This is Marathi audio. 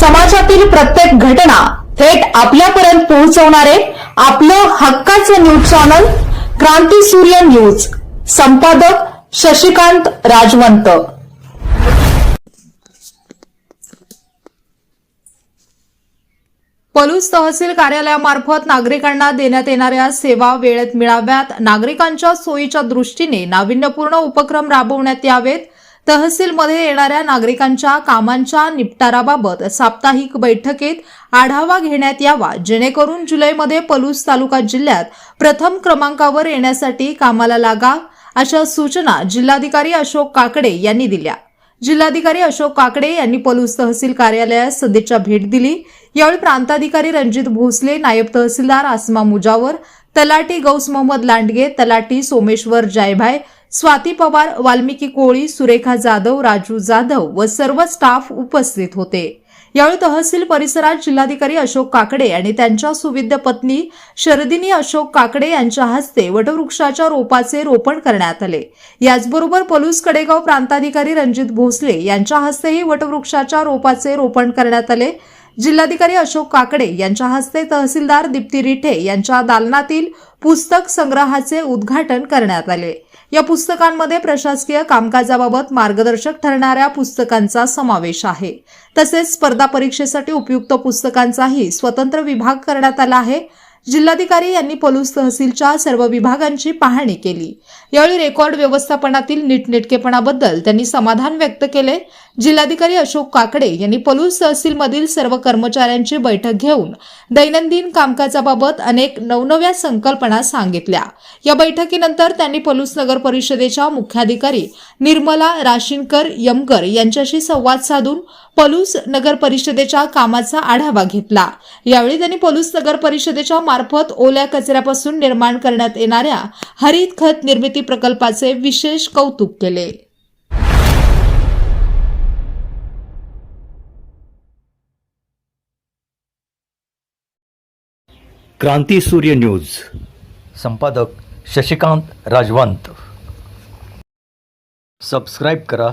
समाजातील प्रत्येक घटना थेट आपल्यापर्यंत पोहोचवणारे आपलं हक्काचं न्यूज चॅनल क्रांती सूर्य न्यूज. संपादक शशिकांत राजवंत. पलूस तहसील कार्यालयामार्फत नागरिकांना देण्यात येणाऱ्या सेवा वेळेत मिळाव्यात. नागरिकांच्या सोयीच्या दृष्टीने नाविन्यपूर्ण उपक्रम राबवण्यात यावेत. तहसीलमध्ये येणाऱ्या नागरिकांच्या कामांच्या निपटाराबाबत साप्ताहिक बैठकीत आढावा घेण्यात यावा. जेणेकरून जुलैमध्ये पलूस तालुका जिल्ह्यात प्रथम क्रमांकावर येण्यासाठी कामाला लागा अशा सूचना जिल्हाधिकारी अशोक काकडे यांनी दिल्या. जिल्हाधिकारी अशोक काकडे यांनी पलूस तहसील कार्यालयास सदिच्छा भेट दिली. यावेळी प्रांताधिकारी रणजित भोसले नायब तहसीलदार आसमा मुजावर तलाटी गौस मोहम्मद लांडगे तलाटी सोमेश्वर जायभाय स्वाती पवार वाल्मिकी कोळी सुरेखा जाधव राजू जाधव व सर्व स्टाफ उपस्थित होते. यावेळी तहसील परिसरात जिल्हाधिकारी अशोक काकडे आणि त्यांच्या सुविद्य पत्नी शरदिनी अशोक काकडे यांच्या हस्ते वटवृक्षाच्या रोपाचे रोपण करण्यात आले. याचबरोबर पलूस कडेगाव प्रांताधिकारी रणजित भोसले यांच्या हस्तेही वटवृक्षाच्या रोपाचे रोपण करण्यात आले. जिल्हाधिकारी अशोक काकडे यांच्या हस्ते तहसीलदार दीप्ती रिठे यांच्या दालनातील पुस्तक संग्रहाचे उद्घाटन करण्यात आले. या पुस्तकांमध्ये प्रशासकीय कामकाजाबाबत मार्गदर्शक ठरणाऱ्या पुस्तकांचा समावेश आहे. तसेच स्पर्धा परीक्षेसाठी उपयुक्त पुस्तकांचाही स्वतंत्र विभाग करण्यात आला आहे. जिल्हाधिकारी यांनी पलूस तहसीलच्या सर्व विभागांची पाहणी केली. यावेळी रेकॉर्ड व्यवस्थापनातील नीटनेटकेपणाबद्दल त्यांनी समाधान व्यक्त केले. जिल्हाधिकारी अशोक काकडे यांनी पलूस तहसीलमधील सर्व कर्मचाऱ्यांची बैठक घेऊन दैनंदिन कामकाजाबाबत अनेक नवनव्या संकल्पना सांगितल्या. या बैठकीनंतर त्यांनी पलूस नगर परिषदेच्या मुख्याधिकारी निर्मला राशीनकर यमकर यांच्याशी संवाद साधून पलूस नगर परिषदेच्या कामाचा आढावा घेतला. यावेळी त्यांनी पलूस नगर परिषदेच्या मार्फत ओल्या कचऱ्यापासून निर्माण करण्यात येणाऱ्या हरित खत निर्मिती प्रकल्पाचे विशेष कौतुक केले. क्रांती सूर्य न्यूज. संपादक शशिकांत राजवंत. सबस्क्राईब करा.